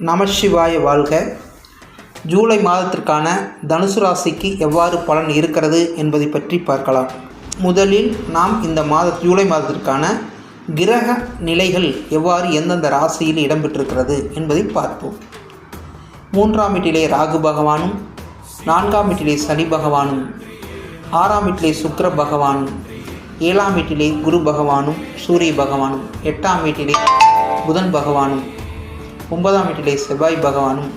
நமசிவாய வாழ்க. ஜூலை மாதத்திற்கான தனுசு ராசிக்கு எவ்வாறு பலன் இருக்கிறது என்பதை பற்றி பார்க்கலாம். முதலில் நாம் இந்த மாத ஜூலை மாதத்திற்கான கிரக நிலைகள் எவ்வாறு எந்தெந்த ராசியில் இடம்பெற்றிருக்கிறது என்பதை பார்ப்போம். மூன்றாம் வீட்டிலே ராகு பகவானும் நான்காம் வீட்டிலே சனி பகவானும் ஆறாம் வீட்டிலே சுக்கர பகவானும் ஏழாம் வீட்டிலே குரு பகவானும் சூரிய பகவானும் எட்டாம் வீட்டிலே புதன் பகவானும் ஒன்பதாம் வீட்டிலே செவ்வாய் பகவானும்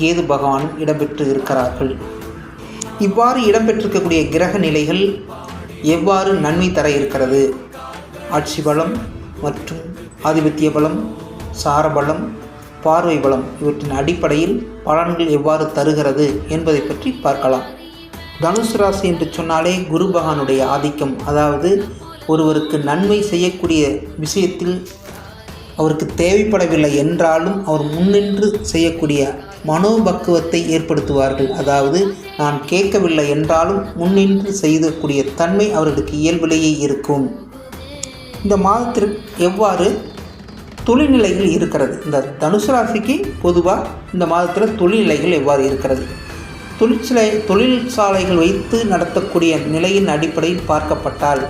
கேது பகவானும் இடம்பெற்று இருக்கிறார்கள். இவ்வாறு இடம்பெற்றிருக்கக்கூடிய கிரக நிலைகள் எவ்வாறு நன்மை தர இருக்கிறது? ஆட்சி பலம் மற்றும் ஆதிபத்திய பலம் சாரபலம் பார்வை பலம் இவற்றின் அடிப்படையில் பலன்கள் எவ்வாறு தருகிறது என்பதை பற்றி பார்க்கலாம். தனுசு ராசி என்று சொன்னாலே குரு பகவானுடைய ஆதிக்கம் அதாவது ஒருவருக்கு நன்மை செய்யக்கூடிய விஷயத்தில் அவருக்கு தேவைப்படவில்லை என்றாலும் அவர் முன்னின்று செய்யக்கூடிய மனோபக்குவத்தை ஏற்படுத்துவார்கள். அதாவது நான் கேட்கவில்லை என்றாலும் முன்னின்று செய்யக்கூடிய தன்மை அவர்களுக்கு இயல்பிலேயே இருக்கும். இந்த மாதத்திற்கு எவ்வாறு தொழில்நிலைகள் இருக்கிறது? இந்த தனுசு ராசிக்கு பொதுவாக இந்த மாதத்தில் தொழில்நிலைகள் எவ்வாறு இருக்கிறது? தொழிற்சாலை தொழிற்சாலைகள் வைத்து நடத்தக்கூடிய நிலையின் அடிப்படையில் பார்க்கப்பட்டால்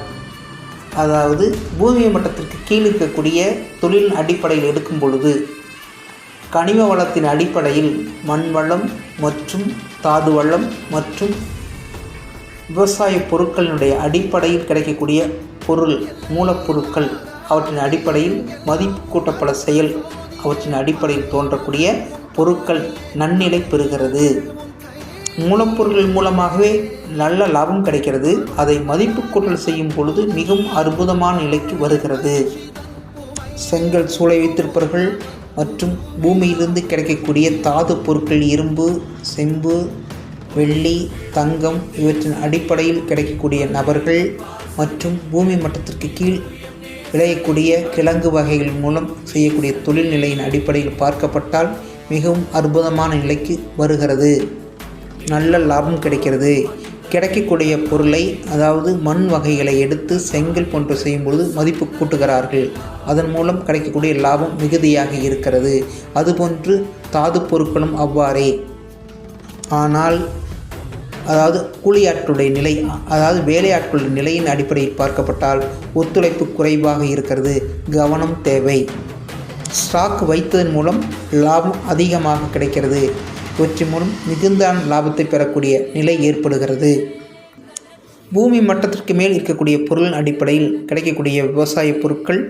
அதாவது பூமி மட்டத்திற்கு கீழ் இருக்கக்கூடிய தொழில் அடிப்படையில் எடுக்கும் பொழுது கனிம வளத்தின் அடிப்படையில் மண் வளம் மற்றும் தாது வளம் மற்றும் விவசாய பொருட்களினுடைய அடிப்படையில் கிடைக்கக்கூடிய பொருள் மூலப்பொருட்கள் அவற்றின் அடிப்படையில் மதிப்பு கூட்டப்பட செயல் அவற்றின் அடிப்படையில் தோன்றக்கூடிய பொருட்கள் நன்னிலை பெறுகிறது. மூலப்பொருட்கள் மூலமாகவே நல்ல லாபம் கிடைக்கிறது. அதை மதிப்பு கூட்டல் செய்யும் பொழுது மிகவும் அற்புதமான நிலைக்கு வருகிறது. செங்கல் சூளை வைத்திருப்பவர்கள் மற்றும் பூமியிலிருந்து கிடைக்கக்கூடிய தாது பொருட்கள் இரும்பு செம்பு வெள்ளி தங்கம் இவற்றின் அடிப்படையில் கிடைக்கக்கூடிய நபர்கள் மற்றும் பூமி மட்டத்திற்கு கீழ் விளையக்கூடிய கிழங்கு வகைகள் மூலம் செய்யக்கூடிய தொழில் நிலையின் அடிப்படையில் பார்க்கப்பட்டால் மிகவும் அற்புதமான நிலைக்கு வருகிறது. நல்ல லாபம் கிடைக்கிறது. கிடைக்கக்கூடிய பொருளை அதாவது மண் வகைகளை எடுத்து செங்கல் போன்று செய்யும்பொழுது மதிப்பு கூட்டுகிறார்கள். அதன் மூலம் கிடைக்கக்கூடிய லாபம் மிகுதியாக இருக்கிறது. அதுபோன்று தாது பொருட்களும் அவ்வாறே. ஆனால் அதாவது கூலியாட்களுடைய நிலை அதாவது வேலையாட்களுடைய நிலையின் அடிப்படையில் பார்க்கப்பட்டால் ஒத்துழைப்பு குறைவாக இருக்கிறது. கவனம் தேவை. ஸ்டாக் வைத்ததன் மூலம் லாபம் அதிகமாக கிடைக்கிறது. இவற்றின் மூலம் மிகுந்தான லாபத்தை பெறக்கூடிய நிலை ஏற்படுகிறது. பூமி மட்டத்திற்கு மேல் இருக்கக்கூடிய பொருளின் அடிப்படையில் கிடைக்கக்கூடிய விவசாய பொருட்கள்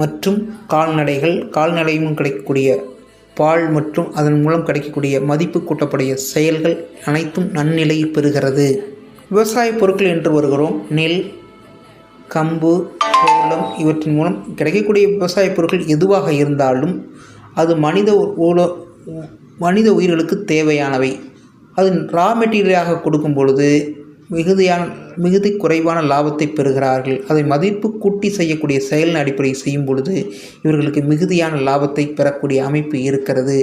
மற்றும் கால்நடைகள் கால்நடையும் கிடைக்கக்கூடிய பால் மற்றும் அதன் மூலம் கிடைக்கக்கூடிய மதிப்பு கூட்டக்கூடிய செயல்கள் அனைத்தும் நன்னிலையில் பெறுகிறது. விவசாய பொருட்கள் என்று வருகிறோம். நெல் கம்பு சோளம் இவற்றின் மூலம் கிடைக்கக்கூடிய விவசாய பொருட்கள் எதுவாக இருந்தாலும் அது மனித ஊழ மனித உயிர்களுக்கு தேவையானவை. அது ரா மெட்டீரியலாக கொடுக்கும் பொழுது மிகுதியான மிகுதி குறைவான லாபத்தை பெறுகிறார்கள். அதை மதிப்பு கூட்டி செய்யக்கூடிய செயலின் அடிப்படையில் செய்யும் பொழுது இவர்களுக்கு மிகுதியான லாபத்தை பெறக்கூடிய அமைப்பு இருக்கிறது.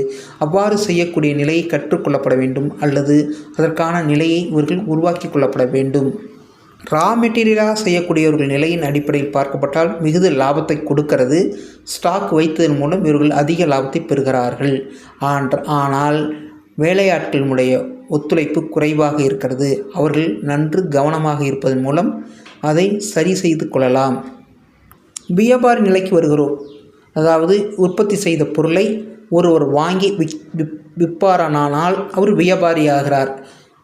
அவ்வாறு செய்யக்கூடிய நிலையை கற்றுக்கொள்ளப்பட வேண்டும் அல்லது அதற்கான நிலையை இவர்கள் உருவாக்கி கொள்ளப்பட வேண்டும். ரா மெட்டீரியலாக செய்யக்கூடியவர்கள் நிலையின் அடிப்படையில் பார்க்கப்பட்டால் மிகுந்த லாபத்தை கொடுக்கிறது. ஸ்டாக் வைத்ததன் மூலம் இவர்கள் அதிக லாபத்தை பெறுகிறார்கள். ஆனால் வேலையாட்களினுடைய ஒத்துழைப்பு குறைவாக இருக்கிறது. அவர்கள் நன்று கவனமாக இருப்பதன் மூலம் அதை சரி செய்து கொள்ளலாம். வியாபார நிலைக்கு வருகிறோம். அதாவது உற்பத்தி செய்த பொருளை ஒருவர் வாங்கி விற் விற்பாரானால் அவர் வியாபாரி ஆகிறார்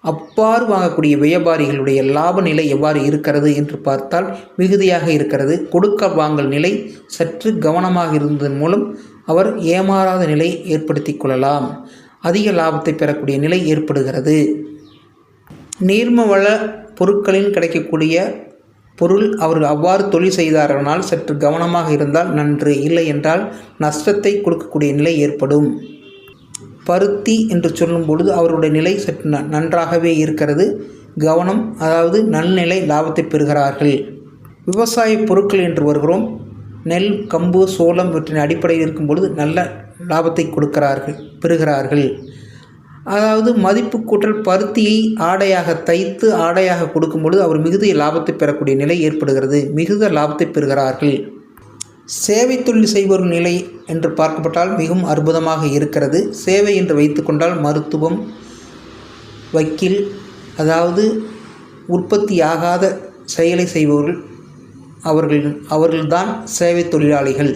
அப்பாறு வாங்கக்கூடிய வியாபாரிகளுடைய லாப நிலை எவ்வாறு இருக்கிறது என்று பார்த்தால் மிகுதியாக இருக்கிறது. கொடுக்க வாங்கல் நிலை சற்று கவனமாக இருந்ததன் மூலம் அவர் ஏமாறாத நிலை ஏற்படுத்தி கொள்ளலாம். அதிக லாபத்தை பெறக்கூடிய நிலை ஏற்படுகிறது. நீர்ம வள பொருட்களில் கிடைக்கக்கூடிய பொருள் அவர் அவ்வாறு தொழில் செய்தார்களால் சற்று கவனமாக இருந்தால் நன்று. இல்லை என்றால் நஷ்டத்தை கொடுக்கக்கூடிய நிலை ஏற்படும். பருத்தி என்று சொல்லும் பொழுது அவருடைய நிலை சற்று நன்றாகவே இருக்கிறது. கவனம் அதாவது நல்நிலை லாபத்தை பெறுகிறார்கள். விவசாய பொருட்கள் என்று வருகிறோம். நெல் கம்பு சோளம் இவற்றின் அடிப்படையில் இருக்கும் பொழுது நல்ல லாபத்தை கொடுக்கிறார்கள் பெறுகிறார்கள். அதாவது மதிப்பு கூட்டல் பருத்தியை ஆடையாக தைத்து ஆடையாக கொடுக்கும் பொழுது அவர் மிகுதிய லாபத்தை பெறக்கூடிய நிலை ஏற்படுகிறது. மிகுந்த லாபத்தை பெறுகிறார்கள். சேவை தொழில் செய்வோர் நிலை என்று பார்க்கப்பட்டால் மிகவும் அற்புதமாக இருக்கிறது. சேவை என்று வைத்துக்கொண்டால் மருத்துவம் வக்கீல் அதாவது உற்பத்தியாகாத செயலை செய்பவர்கள் அவர்கள் அவர்கள்தான் சேவை தொழிலாளிகள்.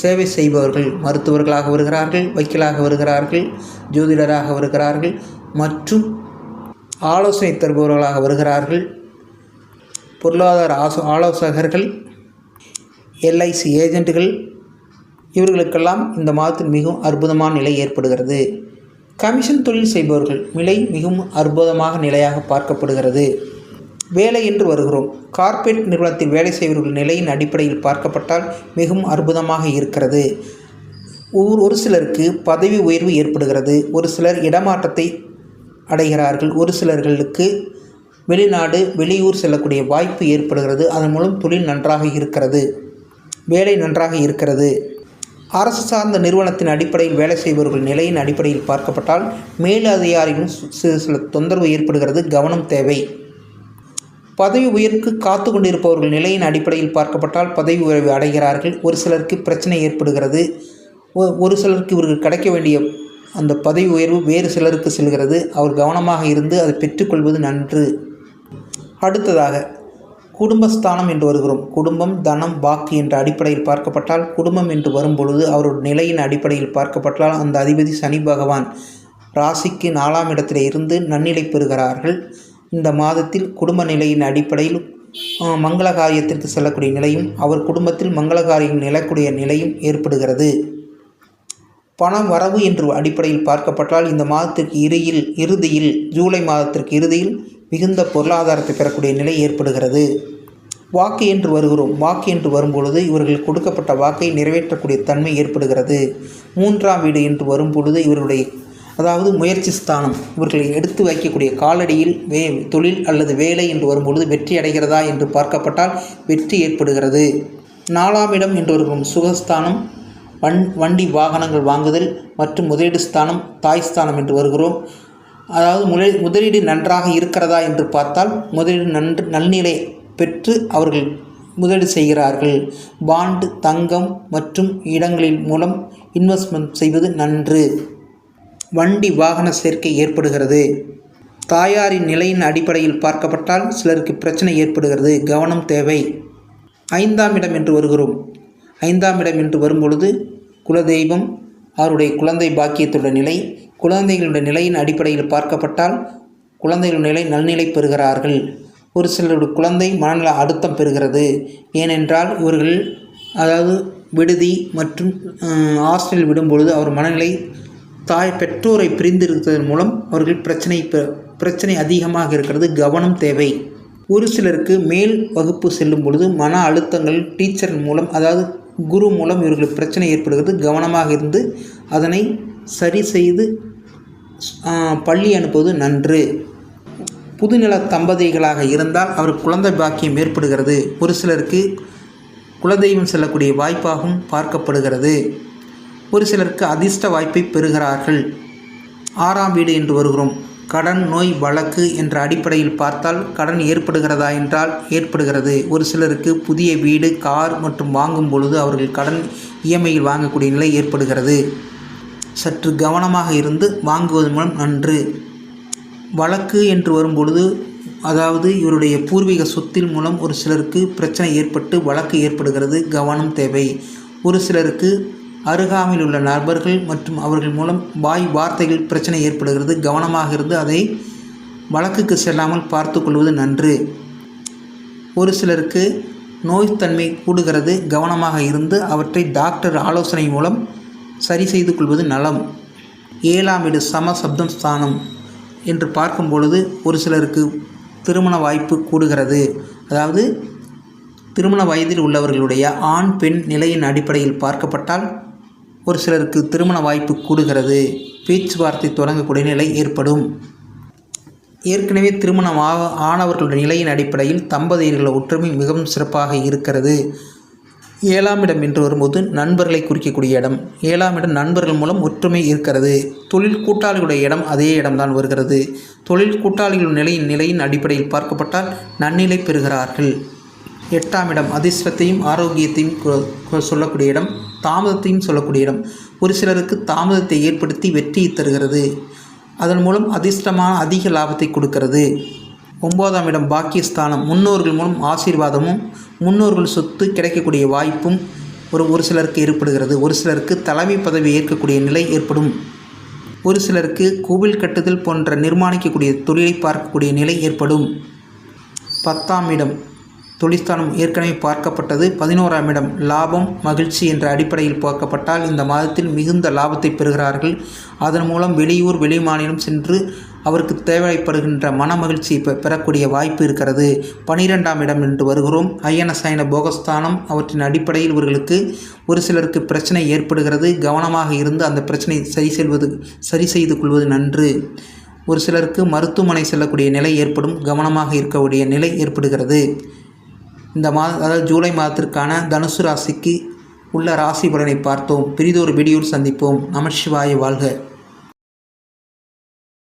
சேவை செய்பவர்கள் மருத்துவர்களாக வருகிறார்கள் வக்கீலாக வருகிறார்கள் ஜோதிடராக வருகிறார்கள் மற்றும் ஆலோசனை தருபவர்களாக வருகிறார்கள். பொருளாதார ஆசோ ஆலோசகர்கள் எல்ஐசி ஏஜெண்ட்டுகள் இவர்களுக்கெல்லாம் இந்த மாதத்தில் மிகவும் அற்புதமான நிலை ஏற்படுகிறது. கமிஷன் தொழில் செய்பவர்கள் நிலை மிகவும் அற்புதமாக நிலையாக பார்க்கப்படுகிறது. வேலை என்று வருகிறோம். கார்ப்பரேட் நிறுவனத்தில் வேலை செய்பவர்கள் நிலையின் அடிப்படையில் பார்க்கப்பட்டால் மிகவும் அற்புதமாக இருக்கிறது. ஒரு ஒரு சிலருக்கு பதவி உயர்வு ஏற்படுகிறது. ஒரு சிலர் இடமாற்றத்தை அடைகிறார்கள். ஒரு சிலர்களுக்கு வெளிநாடு வெளியூர் செல்லக்கூடிய வாய்ப்பு ஏற்படுகிறது. அதன் மூலம் தொழில் நன்றாக இருக்கிறது. வேலை நன்றாக இருக்கிறது. அரசு சார்ந்த நிறுவனத்தின் அடிப்படையில் வேலை செய்பவர்கள் நிலையின் அடிப்படையில் பார்க்கப்பட்டால் மேலதிகாரிகளும் சிறு சில தொந்தரவு ஏற்படுகிறது கவனம் தேவை. பதவி உயர்வுக்கு காத்து கொண்டிருப்பவர்கள் நிலையின் அடிப்படையில் பார்க்கப்பட்டால் பதவி உயர்வு அடைகிறார்கள். ஒரு சிலருக்கு பிரச்சனை ஏற்படுகிறது. ஒ- ஒரு சிலருக்கு இவர்கள் கிடைக்க வேண்டிய அந்த பதவி உயர்வு வேறு சிலருக்கு செல்கிறது. அவர் கவனமாக இருந்து அதை பெற்றுக்கொள்வது நன்று. அடுத்ததாக குடும்பஸ்தானம் என்று வருகிறோம். குடும்பம் தனம் வாக்கு என்ற அடிப்படையில் பார்க்கப்பட்டால் குடும்பம் என்று வரும்பொழுது அவருடைய நிலையின் அடிப்படையில் பார்க்கப்பட்டால் அந்த அதிபதி சனி பகவான் ராசிக்கு நாலாம் இடத்தில் இருந்து நன்னிலை பெறுகிறார்கள். இந்த மாதத்தில் குடும்ப நிலையின் அடிப்படையில் மங்கள காரியத்திற்கு செல்லக்கூடிய நிலையும் அவர் குடும்பத்தில் மங்கள காரியம் நிலக்கூடிய நிலையும் ஏற்படுகிறது. பணம் வரவு என்று அடிப்படையில் பார்க்கப்பட்டால் இந்த மாதத்திற்கு இறுதியில் இறுதியில் ஜூலை மாதத்திற்கு இறுதியில் மிகுந்த பொருளாதாரத்தை பெறக்கூடிய நிலை ஏற்படுகிறது. வாக்கு என்று வருகிறோம். வாக்கு என்று வரும்பொழுது இவர்கள் கொடுக்கப்பட்ட வாக்கை நிறைவேற்றக்கூடிய தன்மை ஏற்படுகிறது. மூன்றாம் வீடு என்று வரும்பொழுது இவருடைய அதாவது முயற்சி ஸ்தானம் இவர்களை எடுத்து வைக்கக்கூடிய காலடியில் வே தொழில் அல்லது வேலை என்று வரும்பொழுது வெற்றி அடைகிறதா என்று பார்க்கப்பட்டால் வெற்றி ஏற்படுகிறது. நாலாம் இடம் என்று வரும் சுகஸ்தானம் வண் வண்டி வாகனங்கள் வாங்குதல் மற்றும் முதலீடு ஸ்தானம் தாய் ஸ்தானம் என்று வருகிறோம். அதாவது முதலீ முதலீடு நன்றாக இருக்கிறதா என்று பார்த்தால் முதலீடு நன்று நல்நிலை பெற்று அவர்கள் முதலீடு செய்கிறார்கள். பாண்டு தங்கம் மற்றும் இடங்களின் மூலம் இன்வெஸ்ட்மெண்ட் செய்வது நன்று. வண்டி வாகன சேர்க்கை ஏற்படுகிறது. தாயாரின் நிலையின் அடிப்படையில் பார்க்கப்பட்டால் சிலருக்கு பிரச்சனை ஏற்படுகிறது. கவனம் தேவை. ஐந்தாம் இடம் என்று வருகிறோம். ஐந்தாம் இடம் என்று வரும்பொழுது குலதெய்வம் அவருடைய குழந்தை பாக்கியத்துள்ள நிலை குழந்தைகளுடைய நிலையின் அடிப்படையில் பார்க்கப்பட்டால் குழந்தைகள் நிலை நல்நிலை பெறுகிறார்கள். ஒரு சிலருடைய குழந்தை மனநல அழுத்தம் பெறுகிறது. ஏனென்றால் இவர்கள் அதாவது விடுதி மற்றும் ஹாஸ்டலில் விடும்பொழுது அவர் மனநிலை தாய் பெற்றோரை பிரிந்திருப்பதன் மூலம் அவர்கள் பிரச்சனை பெ- பிரச்சனை அதிகமாக இருக்கிறது. கவனம் தேவை. ஒரு சிலருக்கு மேல் வகுப்பு செல்லும் பொழுது மன அழுத்தங்கள் டீச்சர் மூலம் அதாவது குரு மூலம் இவர்களுக்கு பிரச்சனை ஏற்படுகிறது. கவனமாக இருந்து அதனை சரி செய்து பள்ளி அனுப்புவது நன்று. புதுநில தம்பதிகளாக இருந்தால் அவர் குழந்தை பாக்கியம் ஏற்படுகிறது. ஒரு சிலருக்கு குலதெய்வம் செல்லக்கூடிய வாய்ப்பாகவும் பார்க்கப்படுகிறது. ஒரு சிலருக்கு அதிர்ஷ்ட வாய்ப்பை பெறுகிறார்கள். ஆறாம் வீடு என்று வருகிறோம். கடன் நோய் வழக்கு என்ற அடிப்படையில் பார்த்தால் கடன் ஏற்படுகிறதா என்றால் ஏற்படுகிறது. ஒரு சிலருக்கு புதிய வீடு கார் மற்றும் வாங்கும் பொழுது அவர்கள் கடன் இஎம்ஐயில் வாங்கக்கூடிய நிலை ஏற்படுகிறது. சற்று கவனமாக இருந்து வாங்குவதன் மூலம் நன்று. வழக்கு என்று வரும்பொழுது அதாவது இவருடைய பூர்வீக சொத்தின் மூலம் ஒரு சிலருக்கு பிரச்சனை ஏற்பட்டு வழக்கு ஏற்படுகிறது கவனம் தேவை. ஒரு சிலருக்கு அருகாமையில் உள்ள நபர்கள் மற்றும் அவர்கள் மூலம் வாய் வார்த்தைகள் பிரச்சனை ஏற்படுகிறது கவனமாக இருந்து அதை வழக்குக்கு செல்லாமல் பார்த்து கொள்வது நன்று. ஒரு சிலருக்கு நோய்த்தன்மை கூடுகிறது கவனமாக இருந்து அவற்றை டாக்டர் ஆலோசனை மூலம் சரி செய்து கொள்வது நலம். ஏழாம் வீடு சம சப்தம் ஸ்தானம் என்று பார்க்கும் பொழுது ஒரு சிலருக்கு திருமண வாய்ப்பு கூடுகிறது. அதாவது திருமண வயதில் உள்ளவர்களுடைய ஆண் பெண் நிலையின் அடிப்படையில் பார்க்கப்பட்டால் ஒரு சிலருக்கு திருமண வாய்ப்பு கூடுகிறது. பேச்சுவார்த்தை தொடங்கக்கூடிய நிலை ஏற்படும். ஏற்கனவே திருமணமாக ஆனவர்களுடைய நிலையின் அடிப்படையில் தம்பதியர்கள் ஒற்றுமை மிகவும் சிறப்பாக இருக்கிறது. ஏழாம் இடம் என்று வரும்போது நண்பர்களை குறிக்கக்கூடிய இடம். ஏழாம் இடம் நண்பர்கள் மூலம் ஒற்றுமை இருக்கிறது. தொழில் கூட்டாளிகளுடைய இடம் அதே இடம்தான் வருகிறது. தொழில் கூட்டாளிகள் நிலையின் நிலையின் அடிப்படையில் பார்க்கப்பட்டால் நன்னிலை பெறுகிறார்கள். எட்டாம் இடம் அதிர்ஷ்டத்தையும் ஆரோக்கியத்தையும் சொல்லக்கூடிய இடம் தாமதத்தையும் சொல்லக்கூடிய இடம். ஒரு சிலருக்கு தாமதத்தை ஏற்படுத்தி வெற்றியை தருகிறது. அதன் மூலம் அதிர்ஷ்டமான அதிக லாபத்தை கொடுக்கிறது. ஒன்பதாம் இடம் பாக்கியஸ்தானம். முன்னோர்கள் மூலம் ஆசீர்வாதமும் முன்னோர்கள் சொத்து கிடைக்கக்கூடிய வாய்ப்பும் ஒரு ஒரு சிலருக்கு ஏற்படுகிறது. ஒரு சிலருக்கு தலைமை பதவி ஏற்கக்கூடிய நிலை ஏற்படும். ஒரு சிலருக்கு கோவில் கட்டுதல் போன்ற நிர்மாணிக்கக்கூடிய தொழிலை பார்க்கக்கூடிய நிலை ஏற்படும். பத்தாம் இடம் தொழிற்ஸ்தானம் ஏற்கனவே பார்க்கப்பட்டது. பதினோராம் இடம் லாபம் மகிழ்ச்சி என்ற அடிப்படையில் பார்க்கப்பட்டால் இந்த மாதத்தில் மிகுந்த லாபத்தை பெறுகிறார்கள். அதன் மூலம் வெளியூர் வெளிமாநிலம் சென்று அவருக்கு தேவைப்படுகின்ற மன மகிழ்ச்சி பெறக்கூடிய வாய்ப்பு இருக்கிறது. பனிரெண்டாம் இடம் என்று வருகிறோம். ஐயன சயன போகஸ்தானம் அவற்றின் அடிப்படையில் இவர்களுக்கு ஒரு சிலருக்கு பிரச்சனை ஏற்படுகிறது. கவனமாக இருந்து அந்த பிரச்சனை சரி செல்வது சரி செய்து கொள்வது நன்று. ஒரு சிலருக்கு மருத்துவமனை செல்லக்கூடிய நிலை ஏற்படும். கவனமாக இருக்கக்கூடிய நிலை ஏற்படுகிறது. இந்த மாத அதாவது ஜூலை மாதத்திற்கான தனுசு ராசிக்கு உள்ள ராசி பலனை பார்த்தோம். பெரிதொரு வீடியோவில் சந்திப்போம். நமசிவாய வாழ்க.